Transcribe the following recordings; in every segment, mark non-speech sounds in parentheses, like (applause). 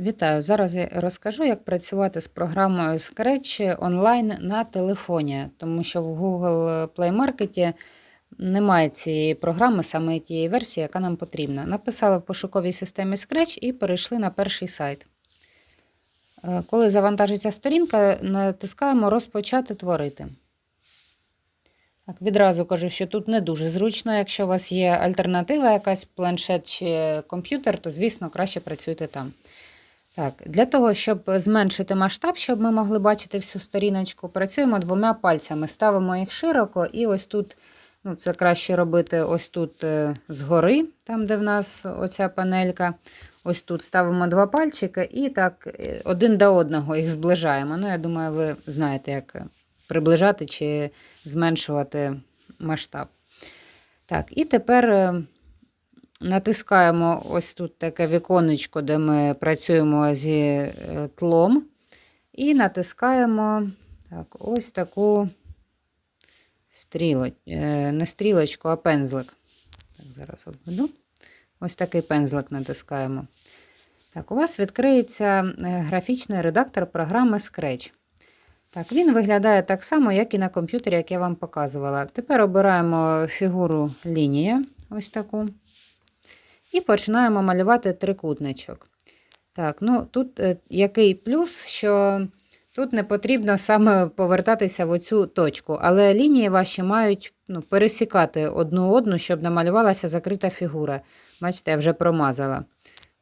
Вітаю! Зараз я розкажу, як працювати з програмою Scratch онлайн на телефоні, тому що в Google Play Market немає цієї програми, саме тієї версії, яка нам потрібна. Написали в пошуковій системі Scratch і перейшли на перший сайт. Е, Коли завантажиться сторінка, натискаємо Розпочати творити. Так, відразу кажу, що тут не дуже зручно. Якщо у вас є альтернатива, якась планшет чи комп'ютер, то, звісно, краще працюйте там. Так, Для того, щоб зменшити масштаб, щоб ми могли бачити всю сторіночку, працюємо двома пальцями. Ставимо їх широко, і ось тут, ну це краще робити ось тут е, згори, там, де в нас оця панелька. Ось тут ставимо два пальчики і так е, один до одного їх зближаємо. Ну, я думаю, ви знаєте, як приближати чи зменшувати масштаб. Так, і тепер. Натискаємо ось тут таке віконечко, де ми працюємо зі е, тлом. І натискаємо так, ось таку стрілоч... е, не стрілочку, а пензлик. Так, Зараз обведу. Ось такий пензлик натискаємо. Так, У вас відкриється е, графічний редактор програми Scratch. Так, Він виглядає так само, як і на комп'ютері, як я вам показувала. Тепер обираємо фігуру лінія, ось таку. І починаємо малювати трикутничок. Так, ну Тут е, який плюс, що тут не потрібно саме повертатися в оцю точку, але лінії ваші мають ну, пересікати одну одну, щоб намалювалася закрита фігура. Бачите, я вже промазала.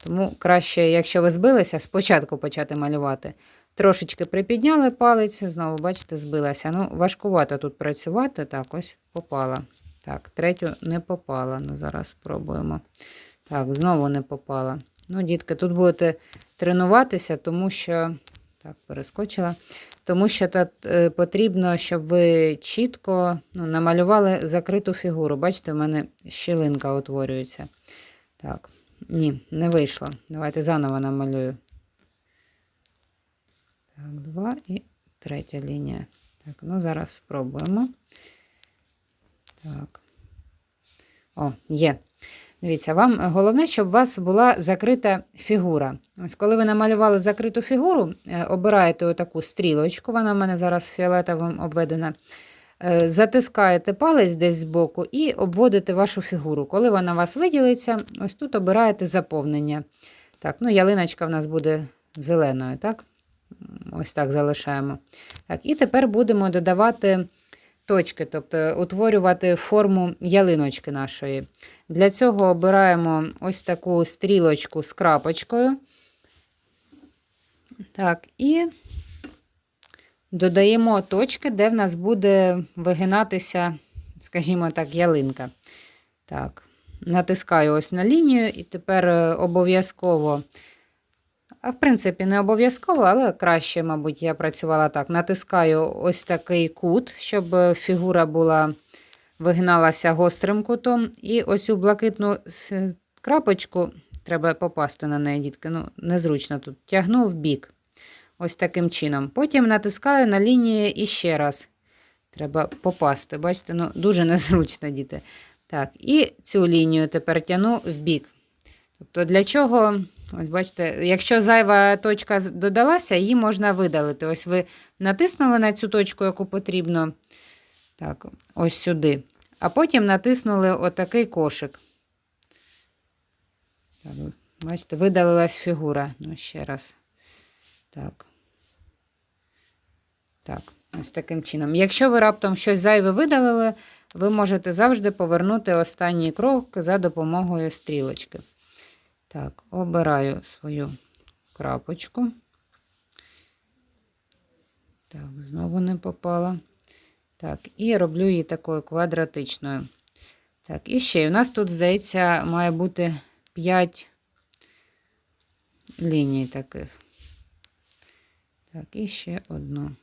Тому краще, якщо ви збилися, спочатку почати малювати. Трошечки припідняли палець, знову, бачите, збилася. Ну, важкувато тут працювати. Так, ось попала. Так, третю не попала. Ну, зараз спробуємо. Так, знову не попала. Ну, дітки, тут будете тренуватися, тому що. Так, перескочила. Тому що тут е, потрібно, щоб ви чітко ну, намалювали закриту фігуру. Бачите, в мене щілинка утворюється. Так, ні, не вийшло. Давайте заново намалюю. Так, два і третя лінія. Так, ну зараз спробуємо. Так. О, є. Дивіться, вам головне, щоб у вас була закрита фігура. Ось Коли ви намалювали закриту фігуру, е, обираєте отаку стрілочку, вона в мене зараз фіолетовим обведена. Е, Затискаєте палець десь збоку і обводите вашу фігуру. Коли вона у вас виділиться, ось тут обираєте заповнення. Так, ну Ялиночка в нас буде зеленою. так? Ось так залишаємо. Так, І тепер будемо додавати точки, тобто утворювати форму ялиночки нашої. Для цього обираємо ось таку стрілочку з крапочкою. Так, і додаємо точки, де в нас буде вигинатися, скажімо так, ялинка. Так, натискаю ось на лінію, і тепер е, обов'язково. А в принципі, не обов'язково, але краще, мабуть, я працювала так. Натискаю ось такий кут, щоб фігура була вигналася гострим кутом. І ось цю блакитну крапочку, треба попасти на неї, дітки. Ну, незручно тут. Тягну в бік. Ось таким чином. Потім натискаю на лінії і ще раз. Треба попасти. Бачите, ну, дуже (laughs) незручно, діти. Так, і цю лінію тепер тяну в бік. Тобто, для чого, ось бачите, якщо зайва точка додалася, її можна видалити. Ось ви натиснули на цю точку, яку потрібно. Так, ось сюди. А потім натиснули отакий кошик. Так, Бачите, видалилась фігура. Ну, ще раз. Так. Так, ось таким чином. Якщо ви раптом щось зайве видалили, ви можете завжди повернути останній крок за допомогою стрілочки. Так, обираю свою крапочку. Так, знову не попала. Так, і роблю її такою квадратичною. Так, і ще у нас тут, здається, має бути 5 ліній таких. Так, і ще одну.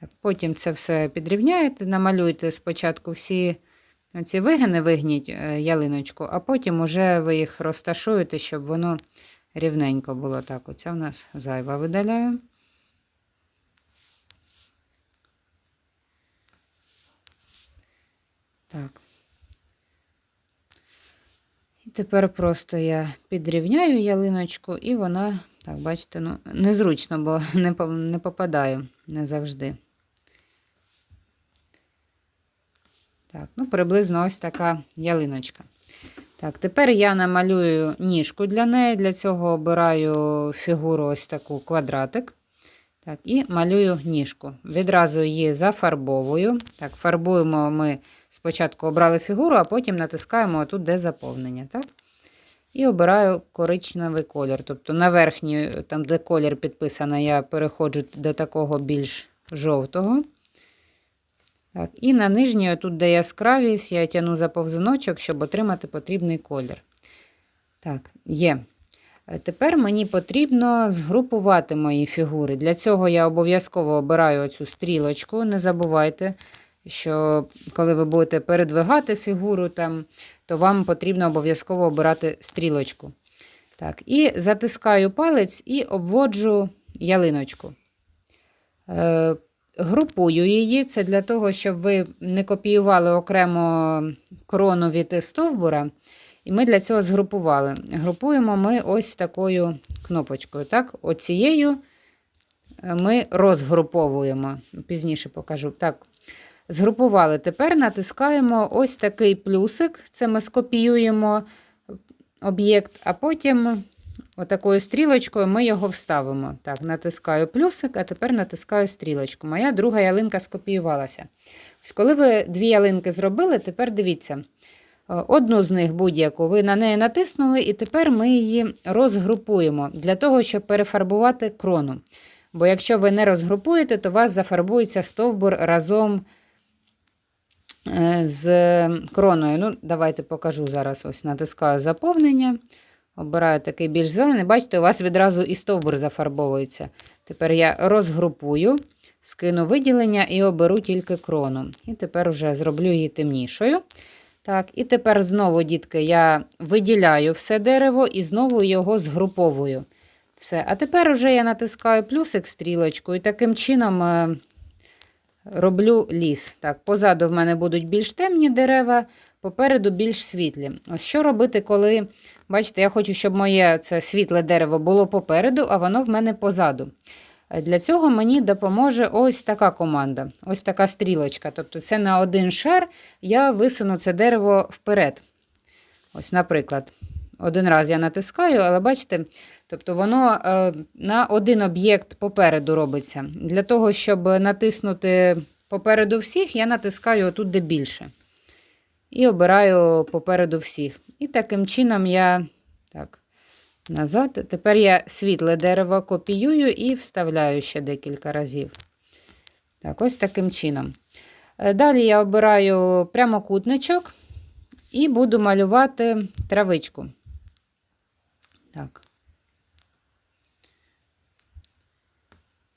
Так, Потім це все підрівняєте, намалюйте спочатку всі ці вигини, вигніть е, ялиночку, а потім уже ви їх розташуєте, щоб воно рівненько було. Так, оця в нас зайва видаляю. Так. тепер просто я підрівняю ялиночку, і вона, так, бачите, ну, незручно, бо не попадаю не завжди. Так, ну, приблизно ось така ялиночка. Так, тепер я намалюю ніжку для неї. Для цього обираю фігуру ось таку квадратик. Так, і малюю ніжку. Відразу її зафарбовую. Так, фарбуємо ми спочатку обрали фігуру, а потім натискаємо тут, де заповнення. Так? І обираю коричневий колір. Тобто на верхній, там, де колір підписано, я переходжу до такого більш жовтого. І на нижній, тут, де яскравість, я тягну за повзуночок, щоб отримати потрібний колір. Так, є. Е, Тепер мені потрібно згрупувати мої фігури. Для цього я обов'язково обираю оцю стрілочку. Не забувайте, що коли ви будете передвигати фігуру, там, то вам потрібно обов'язково обирати стрілочку. Так, І затискаю палець і обводжу ялиночку. Е, Групую її. Це для того, щоб ви не копіювали окремо крону від стовбура. І ми для цього згрупували. Групуємо ми ось такою кнопочкою. Так, Оцією ми розгруповуємо. Пізніше покажу. Так, згрупували. Тепер натискаємо ось такий плюсик. Це ми скопіюємо об'єкт, а потім отакою стрілочкою ми його вставимо. Так, натискаю плюсик, а тепер натискаю стрілочку. Моя друга ялинка скопіювалася. Ось коли ви дві ялинки зробили, тепер дивіться. Е, Одну з них будь-яку ви на неї натиснули, і тепер ми її розгрупуємо для того, щоб перефарбувати крону. Бо якщо ви не розгрупуєте, то у вас зафарбується стовбур разом е, з кроною. Ну, Давайте покажу зараз. Ось натискаю заповнення. Обираю такий більш зелений. Бачите, у вас відразу і стовбур зафарбовується. Тепер я розгрупую, скину виділення і оберу тільки крону. І тепер вже зроблю її темнішою. Так, І тепер знову, дітки, я виділяю все дерево і знову його згруповую. Все. А тепер вже я натискаю плюсик стрілочку і таким чином е, роблю ліс. Так, Позаду в мене будуть більш темні дерева, попереду більш світлі. Ось що робити, коли, бачите, я хочу, щоб моє це світле дерево було попереду, а воно в мене позаду. Для цього мені допоможе ось така команда, ось така стрілочка. Тобто, це на один шар я висуну це дерево вперед. Ось, наприклад, один раз я натискаю, але бачите, тобто воно е, на один об'єкт попереду робиться. Для того, щоб натиснути попереду всіх, я натискаю отут, де більше. І обираю попереду всіх. І таким чином я так, назад. Тепер я світле дерево копіюю і вставляю ще декілька разів. Так, ось таким чином. Е, Далі я обираю прямокутничок і буду малювати травичку. Так.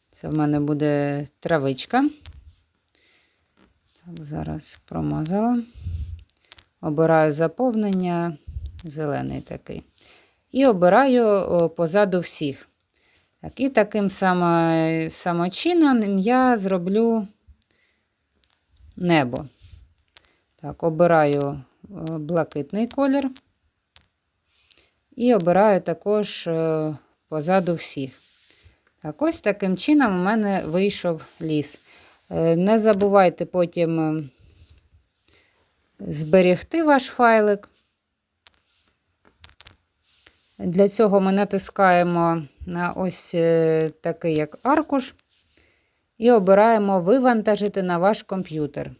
Це в мене буде травичка. Так, зараз промазала. Обираю заповнення, зелений такий. І обираю позаду всіх. Так, і таким само, самочином я зроблю небо. Так, обираю блакитний колір. І обираю також позаду всіх. Так, ось таким чином у мене вийшов ліс. Е, Не забувайте потім е, зберегти ваш файлик. Для цього ми натискаємо на ось е, такий як аркуш і обираємо вивантажити на ваш комп'ютер.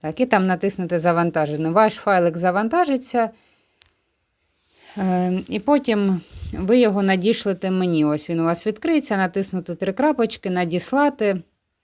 Так, і там натиснете завантажений. Ваш файлик завантажиться, е, і потім ви його надішлете мені. Ось він у вас відкриється, натиснути три крапочки, надіслати.